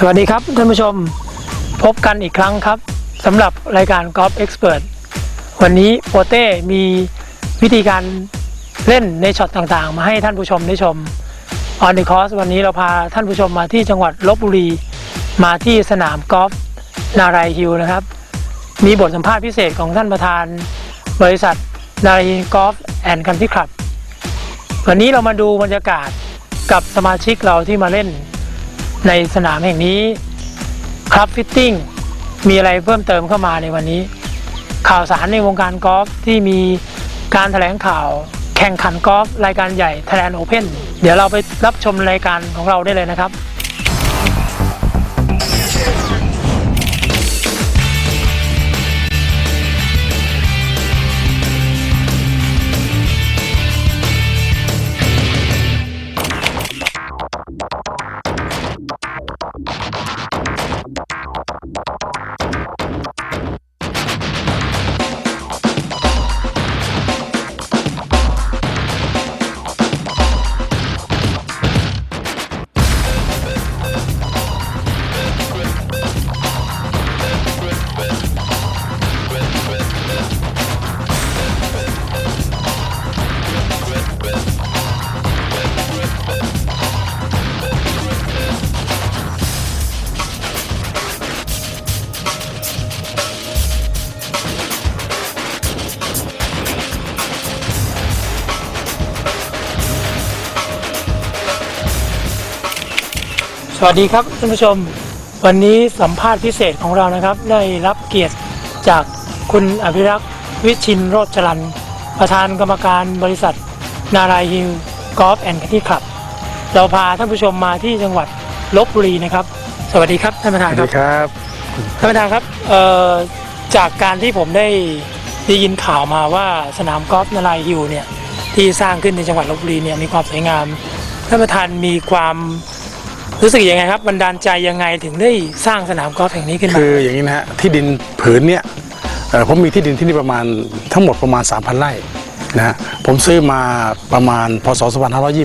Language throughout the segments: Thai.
สวัสดีครับท่านผู้ชมพบกันอีกครั้งครับสำหรับรายการ Golf Expert วันนี้โปเต้มีวิธีการเล่นในช็อตต่างๆ มาให้ท่านผู้ชมได้ชม On the Course วันนี้เราพาท่านผู้ชมมาที่จังหวัดลบบุรี มาที่สนามกอล์ฟนารายฮิลนะครับ มีบทสัมภาษณ์พิเศษของท่านประธาน บริษัทนารายฮิลกอล์ฟแอนด์คันทรีคลับวันนี้เรามาดูบรรยากาศกับสมาชิกเราที่มาเล่น ในสนามแห่งนี้ครับฟิตติ้งมีอะไรเพิ่มเติมเข้ามาในวันนี้ ข่าวสารในวงการกอล์ฟที่มีการแถลงข่าวแข่งขันกอล์ฟรายการใหญ่ Thailand Open เดี๋ยวเราไปรับชมรายการของเราได้เลยนะครับ สวัสดีครับท่านผู้ชม วันนี้สัมภาษณ์พิเศษของเรานะครับ ได้รับเกียรติจากคุณอภิรักษ์วิชินโรจรันประธานกรรมการบริษัท นารายฮิลกอล์ฟแอนด์คันที่คลับ เราพาท่านผู้ชมมาที่จังหวัดลบบุรีนะครับ สวัสดีครับท่านประธานสวัสครัดีบครับท่านประธานครับเอ่อจากการที่ผมได้ได้ยินข่าวมาว่าสนามกอล์ฟนารายฮิลเนี่ยที่สร้างขึ้นในจังหวัดลบบุรีเนี่ยมีความสวยงามท่านประธานมีความ รู้สึกยังไงครับบันดาลใจยังไงถึงได้สร้างสนามกอล์ฟแห่งนี้ขึ้นมาคืออย่างนี้นะฮะที่ดินผืนเนี่ยเอ่อผมมีที่ดินที่นี่ประมาณทั้งหมดประมาณ 3,000 ไร่นะฮะผมซื้อมาประมาณพศ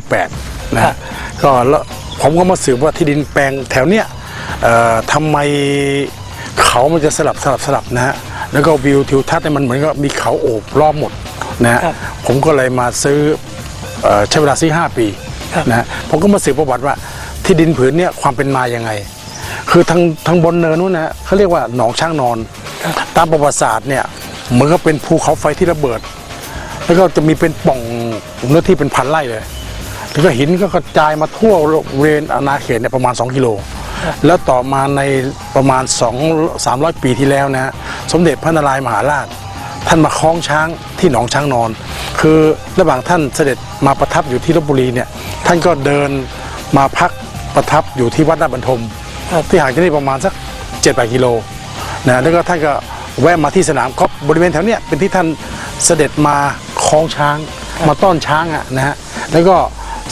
2528 นะฮะก็แล้วผมก็มาสืบว่าที่ดินแปลงแถวเนี้ยเอ่อทำไมเขามันจะสลับสลับสลับนะฮะแล้วก็วิวทิวทัศน์เนี่ยมันเหมือนกับมีเขาโอบรอบหมดนะฮะครับผมก็เลยมาซื้อเอ่อใช้เวลาซื้อ5ปีครับนะฮะผมก็มาสืบประวัติว่า ที่ดินผืนเนี่ยความเป็นมายังไง คือทางทางบนเนินนู้นนะฮะเขาเรียกว่าหนองช่างนอน ตามประวัติศาสตร์เนี่ยเหมือนกับเป็นภูเขาไฟที่ระเบิด แล้วก็จะมีเป็นป่องเนื้อที่เป็นพันไร่เลยแล้วก็หินก็กระจายมาทั่วบริเวณอาณาเขตเนี่ยประมาณ 2 กิโล แล้วต่อมาในประมาณ 2 300 ปีที่แล้วนะสมเด็จพระนารายมหาราช ท่านมาคล้องช้างที่หนองช้างนอน คือระหว่างท่านเสด็จมาประทับอยู่ที่ลบบุรีเนี่ยท่านก็เดินมาพัก ประทับอยู่ที่วัดนาบรรทมครับที่ห่างจากนี่ประมาณสัก7 8กิโลนะแล้วก็ท่านก็แวะมาที่สนามกอล์ฟบริเวณแถวเนี้ยเป็นที่ท่านเสด็จมาคล้องช้าง มาต้อนช้างอะนะฮะแล้วก็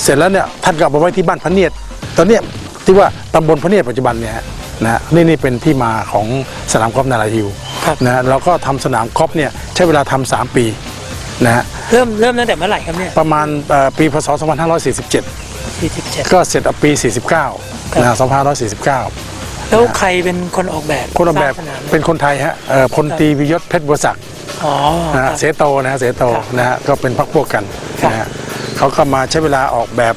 เสร็จแล้วเนี่ยท่านก็เอาไปไว้ที่บ้านพระเนียดตอนเนี้ยที่ว่าตำบลพระเนียดปัจจุบันเนี่ยฮะนะฮะนี่นี่เป็นที่มาของสนามกอล์ฟนาราฮิวครับนะฮะเราก็ทำสนามกอล์ฟเนี่ยใช้เวลาทำสามปีนะฮะเริ่มเริ่มตั้งแต่เมื่อไหร่ครับเนี่ยประมาณเอ่อปีพศ2547 ปีสิบเจ็ดก็เสร็จเอาปี 49นะฮะ2549 แล้วใครเป็นคนออกแบบคนออกแบบสร้างสนามเป็นคนไทยฮะเอ่อพลตรีวิยศเพชรบัวศักดิ์อ๋อนะคฮะรับ เสโตนะฮะเสโตครับนะฮะก็เป็นพักพวกกันครับ นะฮะเขาก็มาใช้เวลาออกแบบ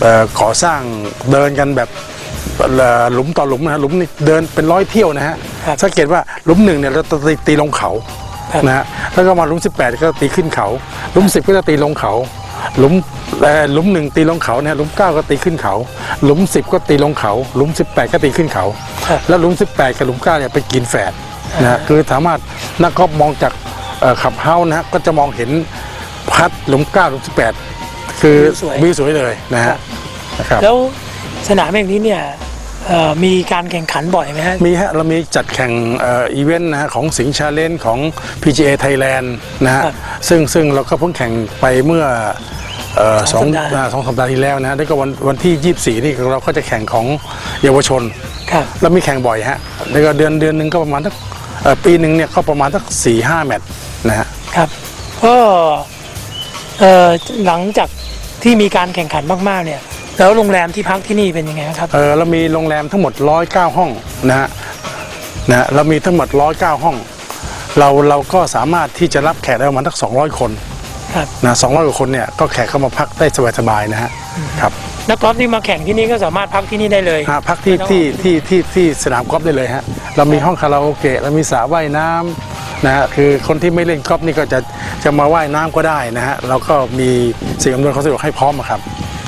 เอ่อก่อสร้างเดินกันแบบเอ่อหลุมต่อหลุมนะฮะหลุมนี่เดินเป็นร้อยเที่ยวนะฮะครับสังเกตว่าหลุมหนึ่งเนี่ยเราจะตีตีลงเขาครับ นะฮะแล้วก็มาหลุม 18 ก็ตีขึ้นเขาหลุม 10 ก็จะตีลงเขา หลุมเอ่อหลุมหนึ่งตีลงเขาเนี่ยหลุม9ก็ตีขึ้นเขา หลุม 10 ก็ตีลงเขา หลุม 18 ก็ตีขึ้นเขาครับแล้วหลุม 18 กับหลุม9เนี่ยเป็นกินแฝดนะฮะคือสามารถนักกอล์ฟมองจากเอ่อขับเฮ้าส์นะฮะก็จะมองเห็นพัดหลุม 9 หลุม 18 คือวิวสวยวิวสวยเลยนะฮะนะครับแล้วสนามแห่งนี้เนี่ย เอ่อมีการแข่งขันบ่อยไหมฮะ มีฮะเรามีจัดแข่งเอ่ออีเวนต์นะฮะของสิงห์ชาเลนของ PGA Thailand นะฮะครับซึ่งซึ่งเราก็เพิ่งแข่งไปเมื่อเอ่อสสอองงสัปดาห์ อ่าสองสัปดาห์ที่แล้วนะแล้วก็วันวันที่ 24 นี่เราก็จะแข่งของเยาวชน ครับ เรามีแข่งบ่อยฮะแล้วก็เดือนเดือนหนึ่งก็ประมาณสักเอ่อปีหนึ่งเนี่ยก็ประมาณสักสี่ห้าแมตช์นะฮะ ครับก็เอ่อหลังจากที่มีการแข่งขันมากๆเนี่ย แล้วโรงแรมที่พักที่นี่เป็นยังไงครับ เออเรามีโรงแรมทั้งหมด 109 ห้องนะฮะนะฮะเรามีทั้งหมด 109 ห้อง เราเราก็สามารถที่จะรับแขกได้ประมาณทั้ง200 คนครับนะ200 กว่าคนเนี่ยก็แขกเข้ามาพักได้สบายๆนะฮะครับนักกอล์ฟที่มาแข่งที่นี่ก็สามารถพักที่นี่ได้เลยฮะพักที่ไม่ต้องที่ที่ที่ที่สนามกอล์ฟได้เลยฮะเรามีห้องคาราโอเกะเรามีสระว่ายน้ำนะฮะคือคนที่ไม่เล่นกอล์ฟนี่ก็จะจะมาว่ายน้ำก็ได้นะฮะเราก็มีสิ่งอำนวยความสะดวกให้พร้อมอะครับ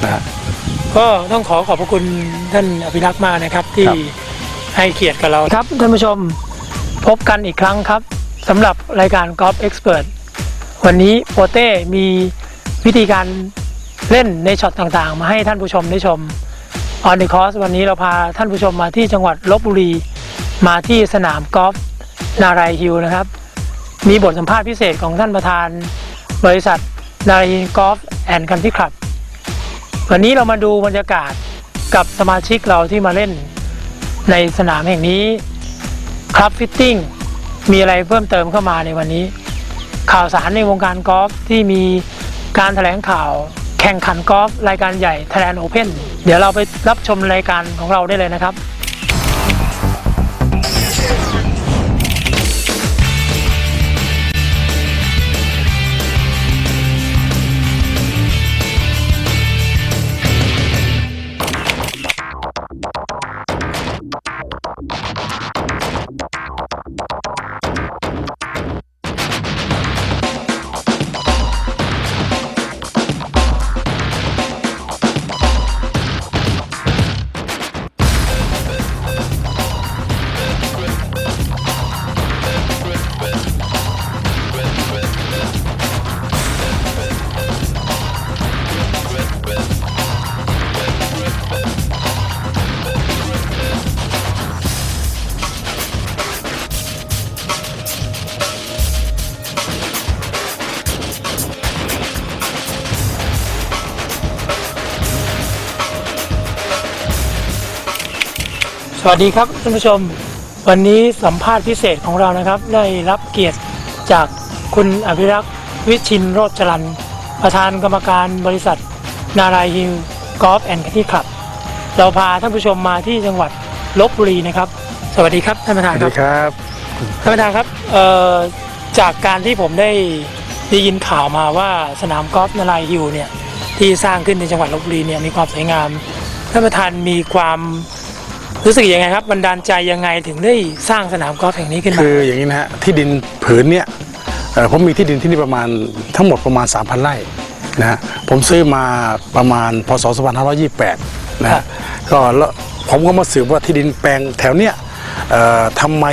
นะฮะ ก็ต้องขอขอบพระคุณท่านอภิรักษ์มากนะครับ ที่ครับให้เกียรติกับเราครับท่านผู้ชมพบกันอีกครั้งครับสำหรับรายการกอล์ฟเอ็กซ์เพรสวันนี้โปเต้มีวิธีการเล่นในช็อตต่างๆ มาให้ท่านผู้ชมได้ชมออน h ีคอร์สวันนี้เราพาท่านผู้ชมมาที่จังหวัดลบบุรี มาที่สนามกอล์ฟนารายฮิลนะครับ มีบทสัมภาษณ์พิเศษของท่านประธาน บริษัทนารายฮิลกอล์ฟแอนด์คันทรีคลับ วันนี้เรามาดูบรรยากาศกับสมาชิกเราที่มาเล่นในสนามแห่งนี้ครับฟิตติ้งมีอะไรเพิ่มเติมเข้ามาในวันนี้ ข่าวสารในวงการกอล์ฟที่มีการแถลงข่าวแข่งขันกอล์ฟรายการใหญ่ Thailand Open เดี๋ยวเราไปรับชมรายการของเราได้เลยนะครับ สวัสดีครับท่านผู้ชม วันนี้สัมภาษณ์พิเศษของเรานะครับ ได้รับเกียรติจากคุณอภิรักษ์วิชินโรจรันประธานกรรมการบริษัท นารายฮิลกอล์ฟแอนด์คันที่คลับ เราพาท่านผู้ชมมาที่จังหวัดลบบุรีนะครับ สวัสดีครับท่านประธานสวัสครัดีบครับท่านประธานครับเอ่อจากการที่ผมได้ได้ยินข่าวมาว่าสนามกอล์ฟนารายฮิลเนี่ยที่สร้างขึ้นในจังหวัดลบบุรีเนี่ยมีความสวยงามท่านประธานมีความ รู้สึกยังไงครับบันดาลใจยังไงถึงได้สร้างสนามกอล์ฟแห่งนี้ขึ้นมาคืออย่างนี้นะฮะที่ดินผืนเนี่ยเอ่อผมมีที่ดินที่นี่ประมาณทั้งหมดประมาณ 3,000 ไร่นะฮะผมซื้อมาประมาณพศ 2528 นะฮะก็แล้วผมก็มาสืบว่าที่ดินแปลงแถวเนี้ยเอ่อทำไม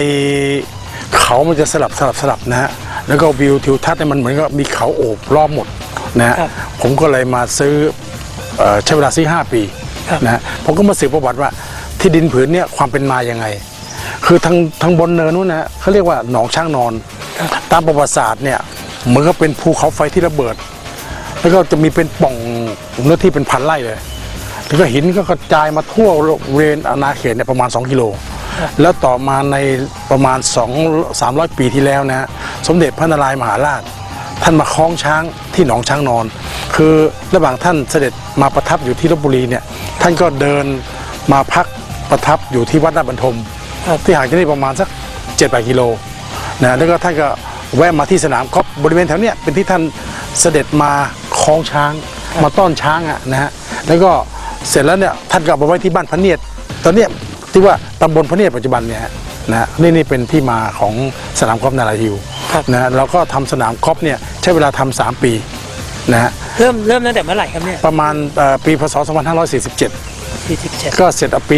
เขามันจะสลับสลับสลับนะฮะแล้วก็วิวทิวทัศน์เนี่ยมันเหมือนกับมีเขาโอบรอบหมดนะฮะครับผมก็เลยมาซื้อเอ่อใช้เวลาซื้อ5ปีครับนะฮะผมก็มาสืบประวัติว่า ที่ดินผืนเนี่ยความเป็นมายังไง คือทางทางบนเนินนู้นนะเขาเรียกว่าหนองช่างนอน ตามประวัติศาสตร์เนี่ยเหมือนกับเป็นภูเขาไฟที่ระเบิด แล้วก็จะมีเป็นป่องเนื้อที่เป็นพันไร่เลยแล้วก็หินก็กระจายมาทั่วบริเวณอาณาเขตเนี่ยประมาณ 2 กิโล แล้วต่อมาในประมาณ 2 300 ปีที่แล้วนะสมเด็จพระนารายณ์มหาราช ท่านมาคล้องช้างที่หนองช้างนอน คือระหว่างท่านเสด็จมาประทับอยู่ที่ลบบุรีเนี่ยท่านก็เดินมาพัก ประทับอยู่ที่วัดนาบรรทมครับที่ห่างจากนี่ประมาณสัก7 8กิโลนะแล้วก็ท่านก็แวะมาที่สนามกอล์ฟบริเวณแถวเนี้ยเป็นที่ท่านเสด็จมาคล้องช้าง มาต้อนช้างอะนะฮะแล้วก็เสร็จแล้วเนี่ยท่านก็เอาไปไว้ที่บ้านพระเนียดตอนเนี้ยที่ว่าตำบลพระเนียดปัจจุบันเนี่ยฮะนะฮะนี่นี่เป็นที่มาของสนามกอล์ฟนาราฮิวครับนะฮะเราก็ทำสนามกอล์ฟเนี่ยใช้เวลาทำสามปีนะฮะเริ่มเริ่มตั้งแต่เมื่อไหร่ครับเนี่ยประมาณเอ่อ ปีพศ2547 47ก็เสร็จเอาปี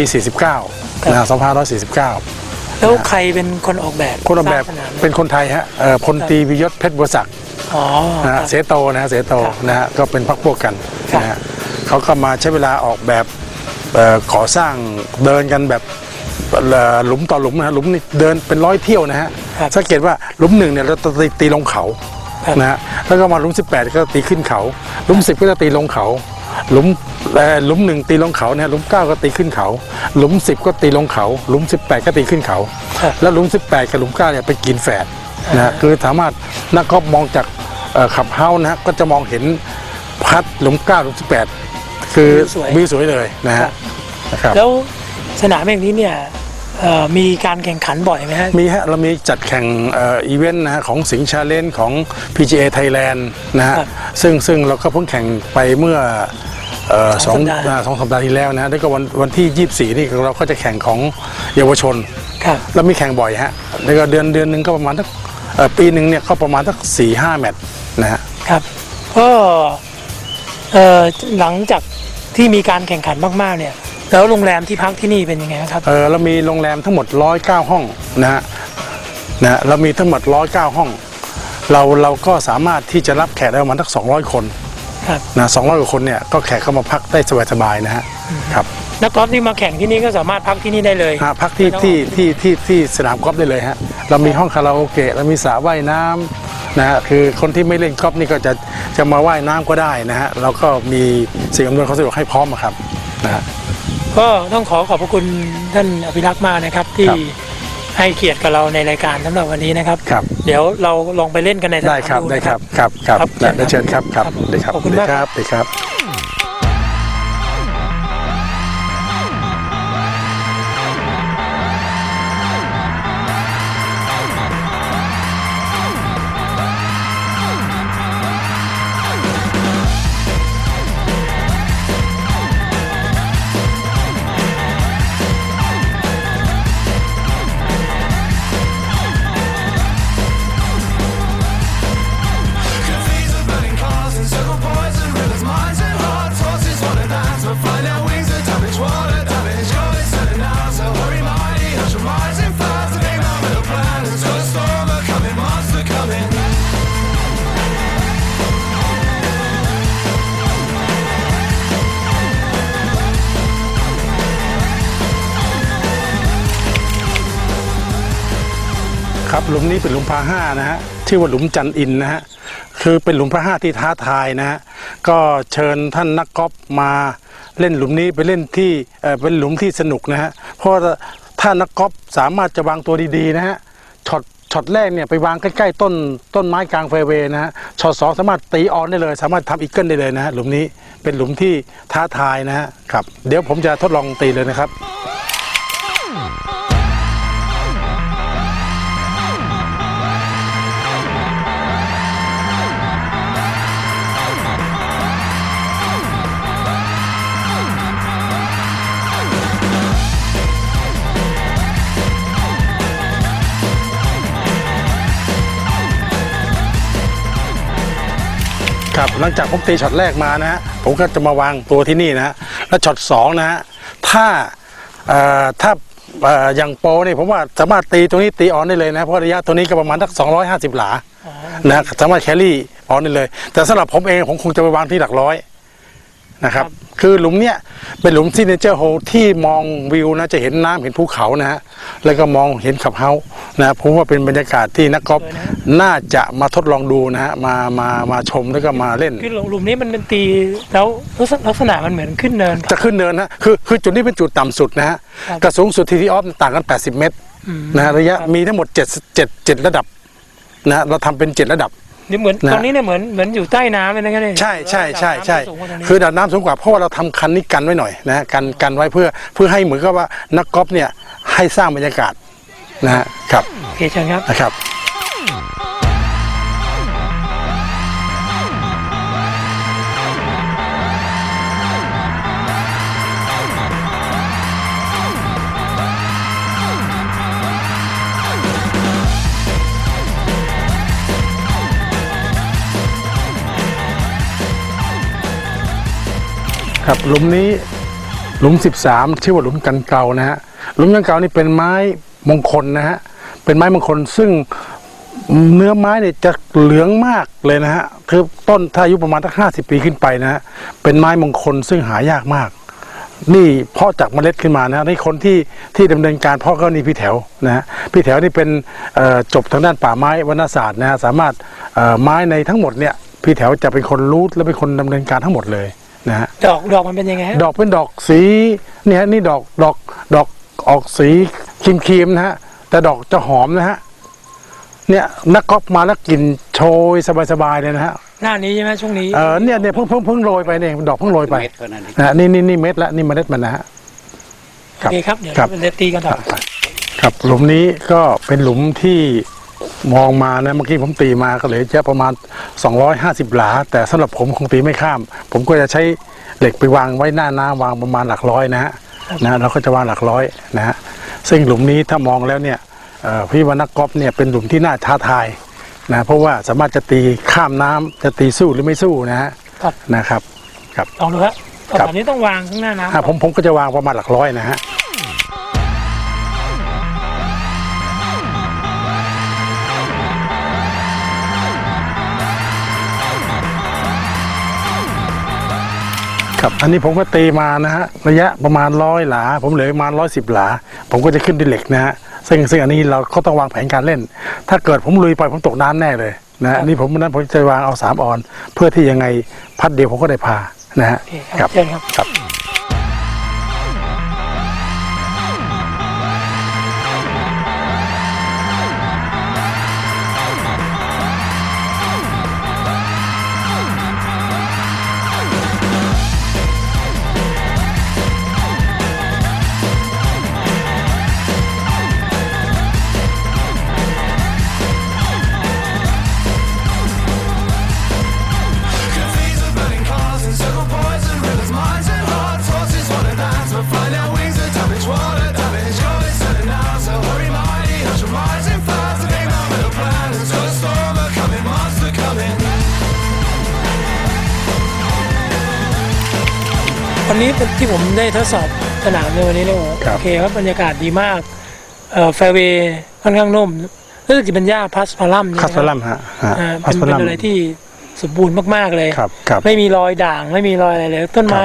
49นะฮะ2549 แล้วใครเป็นคนออกแบบคนออกแบบสร้างสนามเป็นคนไทยฮะเอ่อพลตรีวิยศเพชรบัวศักดิ์อ๋อนะคฮะรับ เสโตนะฮะเสโตครับนะฮะก็เป็นพักพวกกันครับ นะฮะเขาก็มาใช้เวลาออกแบบเอ่อก่อสร้างเดินกันแบบเอ่อหลุมต่อหลุมนะฮะหลุมนี่เดินเป็นร้อยเที่ยวนะฮะครับสังเกตว่าหลุมหนึ่งเนี่ยเราจะตีตีลงเขาครับ นะฮะแล้วก็มาหลุม 18 ก็ตีขึ้นเขาหลุม 10 ก็จะตีลงเขาหลุมเอ่อหลุมหนึ่งตีลงเขาเนี่ยหลุม9ก็ตีขึ้นเขา หลุม 10 ก็ตีลงเขา หลุม 18 ก็ตีขึ้นเขาครับแล้วหลุม 18 กับหลุม9เนี่ยเป็นกินแฝดนะฮะคือสามารถนักกอล์ฟมองจากเอ่อขับเฮ้าส์นะฮะก็จะมองเห็นพัดหลุม 9 หลุม 18 คือวิวสวยวิวสวยเลยนะครัฮะบนะครับแล้วสนามแห่งนี้เนี่ยเอ่อ มีการแข่งขันบ่อยไหมฮะมีฮะเรามีจัดแข่งเอ่ออีเวนต์นะฮะของสิงห์ชาเลนของ PGA Thailand นะฮะครับซึ่งซึ่งเราก็เพิ่งแข่งไปเมื่อเอ่อสสอองงสัปดาห์อ่าสองสัปดาห์ที่แล้วนะฮะแล้วก็วันวันที่ 24 นี่เราก็จะแข่งของเยาวชนครับเรามีแข่งบ่อยฮะแล้วก็เดือนเดือนหนึ่งก็ประมาณสักเอ่อปีหนึ่งเนี่ยก็ประมาณสักสี่ห้าแมตช์นะฮะครับก็เอ่อหลังจากที่มีการแข่งขันมากๆเนี่ย แล้วโรงแรมที่พักที่นี่เป็นยังไงครับ เออเรามีโรงแรมทั้งหมด 109 ห้องนะฮะนะฮะเรามีทั้งหมด 109 ห้อง เราเราก็สามารถที่จะรับแขกได้ประมาณสัก200 คนครับนะ200 กว่าคนเนี่ยก็แขกเข้ามาพักได้สบายๆนะฮะครับนักกอล์ฟที่มาแข่งที่นี่ก็สามารถพักที่นี่ได้เลยฮะพักที่ที่ที่ที่ที่สนามกอล์ฟได้เลยฮะเรามีห้องคาราโอเกะเรามีสระว่ายน้ำนะฮะคือคนที่ไม่เล่นกอล์ฟนี่ก็จะจะมาว่ายน้ำก็ได้นะฮะเราก็มีสิ่งอำนวยความสะดวกให้พร้อมอะครับนะฮะ ก็ต้องขอขอบพระคุณท่านอภิรักษ์มากนะครับ ที่ครับให้เกียรติกับเราในรายการสำหรับวันนี้นะครับ ครับ เดี๋ยวเราลองไปเล่นกันในสนามได้ครับ ดูได้นะ ครับ ครับ ครับครับ ได้ได้เชิญครับครับ ครับได้ครับขอบคุณมาก ได้ครับได้ครับ หลุมนี้เป็นหลุมพาห้านะฮะชื่อว่าหลุมจันอินนะฮะคือเป็นหลุมพาห้าที่ท้าทายนะฮะก็เชิญท่านนักกอล์ฟมาเล่นหลุมนี้ไปเล่นที่เอ่อเป็นหลุมที่สนุกนะฮะเพราะถ้านักกอล์ฟสามารถจะวางตัวดีๆนะฮะช็อตช็อตแรกเนี่ยไปวางใกล้ๆต้นต้นไม้กลางแฟร์เวย์นะฮะช็อตสองสามารถตีออนได้เลย สามารถทำอีกเกิลได้เลยนะฮะหลุมนี้เป็นหลุมที่ท้าทายนะฮะครับเดี๋ยวผมจะทดลองตีเลยนะครับ ครับหลังจากผมตีช็อตแรกมานะฮะผมก็จะมาวางตัวที่นี่นะฮะแล้วช็อตสองนะฮะถ้าถ้าอย่างโปนี่ผมว่าสามารถตีตรงนี้ตีออนได้เลยนะเพราะระยะตัวนี้ก็ประมาณสัก250 หลานะสามารถแครี่ออนได้เลย แต่สำหรับผมเองผมคงจะไปวางที่หลักร้อย นะครับ คือหลุมเนี้ยเป็นหลุมซิเนเจอร์โฮที่มองวิวนะจะเห็นน้ำเห็นภูเขานะฮะแล้วก็มองเห็นขับเฮาส์นะผมว่าเป็นบรรยากาศที่นักกอล์ฟน่าจะมาทดลองดูนะฮะมามามาชมแล้วก็มาเล่นคือหลุมนี้มันเป็นตีแล้วลักษณะมันเหมือนขึ้นเนิน จะขึ้นเนินนะคือคือจุดนี้เป็นจุดต่ำสุดนะฮะครับกับสูงสุดทีทีออฟต่างกัน 80 เมตรอืมนะฮะระยะครับมีทั้งหมด7 7 7ระดับนะฮะเราทำเป็น 7 ระดับ นี่เหมือนนะ ตรงนี้เนี่ยเหมือนเหมือนอยู่ใต้น้ำเลยนะครับเนี่ยใช่ใช่ใช่ใช่ระดับน้ำสูงกว่าตรงนี้ คือระดับน้ำสูงกว่าเพราะว่าเราทำคันนี้กันไว้หน่อยนะฮะกันกันไว้เพื่อเพื่อให้เหมือนกับว่านักกอล์ฟเนี่ยให้สร้างบรรยากาศนะฮะครับโอเคเชิญครับ นะครับ ครับหลุมนี้หลุม 13 ชื่อว่าหลุมกันเกานะฮะหลุมกันเกานี่เป็นไม้มงคลนะฮะเป็นไม้มงคลซึ่งเนื้อไม้เนี่ยจะเหลืองมากเลยนะฮะคือต้นถ้าอายุประมาณสักห้าสิบปีขึ้นไปนะฮะเป็นไม้มงคลซึ่งหายากมาก นี่เพาะจากเมล็ดขึ้นมานะฮะนี่คนที่ที่ดำเนินการเพาะก็นี่พี่แถวนะฮะพี่แถวนี่เป็นเอ่อจบทางด้านป่าไม้วรรณศาสตร์นะฮะสามารถเอ่อไม้ในทั้งหมดเนี่ยพี่แถวจะเป็นคนรู้และเป็นคนดำเนินการทั้งหมดเลย นะฮะดอกดอกมันเป็นยังไงฮะดอกเป็นดอกสีเนี่ยฮะนี่ดอกดอกดอกออกสีครีมครีมๆนะฮะแต่ดอกจะหอมนะฮะเนี่ยนักกอล์ฟมาแล้วกลิ่นโชยสบายๆเลยนะฮะหน้านี้ใช่ไหมช่วงนี้เออเนี่ยเนี่ยเพิ่งเพิ่งเพิ่งโรยไปเนี่ยดอกเพิ่งโรยไปเม็ดเท่านั้นเองนะนี่นี่นี่เม็ดละนี่เมล็ดมันนะฮะ โอเคครับเดี๋ยวครับ เราไปเลตตีกันต่อ ครับหลุมนี้ก็เป็นหลุมที่ มองมานะเมื่อกี้ผมตีมาก็เหลือจะประมาณ 250 หลา แต่สำหรับผมคงตีไม่ข้าม ผมก็จะใช้เหล็กไปวางไว้หน้าน้ำวางประมาณหลักร้อยนะฮะนะเราก็จะวางหลักร้อยนะฮะซึ่งหลุมนี้ถ้ามองแล้วเนี่ยเอ่อพี่วรรณกอฟเนี่ยเป็นหลุมที่น่าท้าทายนะเพราะว่าสามารถจะตีข้ามน้ำจะตีสู้หรือไม่สู้นะฮะครับนะครับครับลองดูครับครับตอนนี้ต้องวางข้างหน้าน้ำอะผมผมก็จะวางประมาณหลักร้อยนะฮะ ครับอันนี้ผมก็ตีมานะฮะระยะประมาณร้อยหลา ผมเหลือประมาณร้อยสิบหลา ผมก็จะขึ้นด้วยเหล็กนะฮะซึ่งซึ่งอันนี้เราก็ต้องวางแผนการเล่น ถ้าเกิดผมลุยไปผมตกน้ำแน่เลยนะฮะอันนี้ผมนั้นผมจะวางเอาสามออน เพื่อที่ยังไงพัดเดียวผมก็ได้พานะฮะโอเคครับเชิญครับ ได้ทดสอบสนามในวันนี้เนี่ยโอ้ครับ โอเคครับบรรยากาศดีมากเอ่อแฟร์เวย์ค่อนข้างนุ่มรู้สึกจะเป็นหญ้าพัสพาลัมคัสพลัมฮะฮะอ่าคัเป็สนพเป็นลัมอะไรที่สมบูรณ์มากๆเลย ครับครับ ไม่มีรอยด่างไม่มีรอยอะไรเลย ต้นไม้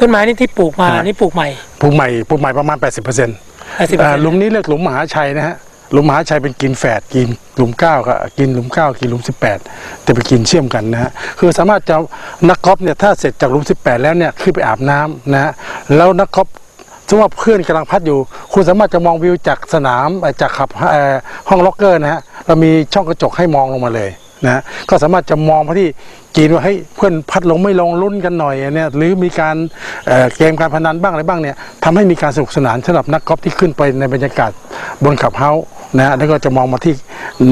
ต้นไม้นี่ที่ปลูกมาฮะ นี่ปลูกใหม่ปลูกใหม่ปลูกใหม่ประมาณ 80%เ80%อ่อหลุมนี้เรียกหลุมมหาชัยนะฮะห ลุมมหาชัยเป็นกินแฝดกินหลุมเก้าก็กินหลุมเก้ากินหลุมสิบแปดจะไปกินเชื่อมกันนะฮะคือสามารถจะนักกอล์ฟเนี่ยถ้าเสร็จจากหลุมสิบแปดแล้วเนี่ยขึ้นไปอาบน้ำนะฮะแล้วนักกอล์ฟสมมติว่าเพื่อนกำลังพัดอยู่ คุณสามารถจะมองวิวจากสนามจากขับเอ่อห้องล็อกเกอร์นะฮะเรามีช่องกระจกให้มองลงมาเลยนะก็สามารถจะมองไปที่จีนว่าให้ยเพื่อนพัดลงไม่ลงลุ้นกันหน่อยเนี่ยหรือมีการเอ่อเกมการพนันบ้างอะไรบ้างเนี่ยทำให้มีการสนุกสนานสำหรับนักกอล์ฟที่ขึ้นไปในบรรยากาศบนขับเฮาส์ นะฮะแล้วก็จะมองมาที่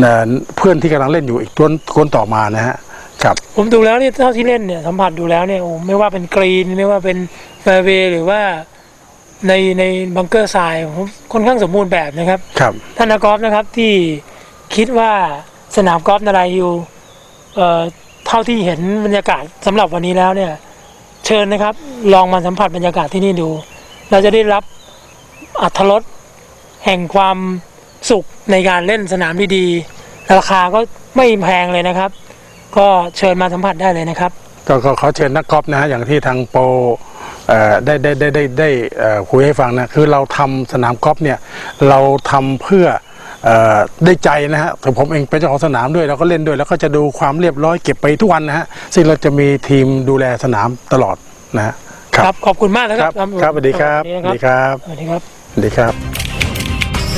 เอ่อเพื่อนที่กำลังเล่นอยู่อีกตัวคนต่อมานะฮะครับ ผมดูแล้วเนี่ยเท่าที่เล่นเนี่ยสัมผัสดูแล้วเนี่ยโอ้ไม่ว่าเป็นกรีนไม่ว่าเป็นแฟร์เวย์หรือว่าในในบังเกอร์ทรายผมค่อนข้างสมบูรณ์แบบนะครับ ครับ ท่านนักกอล์ฟนะครับที่คิดว่าสนามกอล์ฟนาราฮิวเอ่อเท่าที่เห็นบรรยากาศสำหรับวันนี้แล้วเนี่ย เชิญนะครับ ลองมาสัมผัสบรรยากาศที่นี่ดู เราจะได้รับอัธรสแห่งความ สุขในการเล่นสนามดีๆ ราคาก็ไม่แพงเลยนะครับ ก็เชิญมาสัมผัสได้เลยนะครับ ก็ก็ขอเชิญนักกอล์ฟนะฮะอย่างที่ทางโปรเอ่อได้ได้ได้ได้ได้เอ่อคุยให้ฟังนะคือเราทำสนามกอล์ฟเนี่ยเราทำเพื่อเอ่อได้ใจนะฮะแต่ผมเองเป็นเจ้าของสนามด้วยเราก็เล่นด้วย แล้วก็จะดูความเรียบร้อยเก็บไปทุกวันนะฮะซึ่งเราจะมีทีมดูแลสนามตลอดนะฮะครับขอบคุณมากนะคครัรับบครับสวัสดีครับสสวัวัสสดีดีครับ สวัสดีครับสวัสดีครับ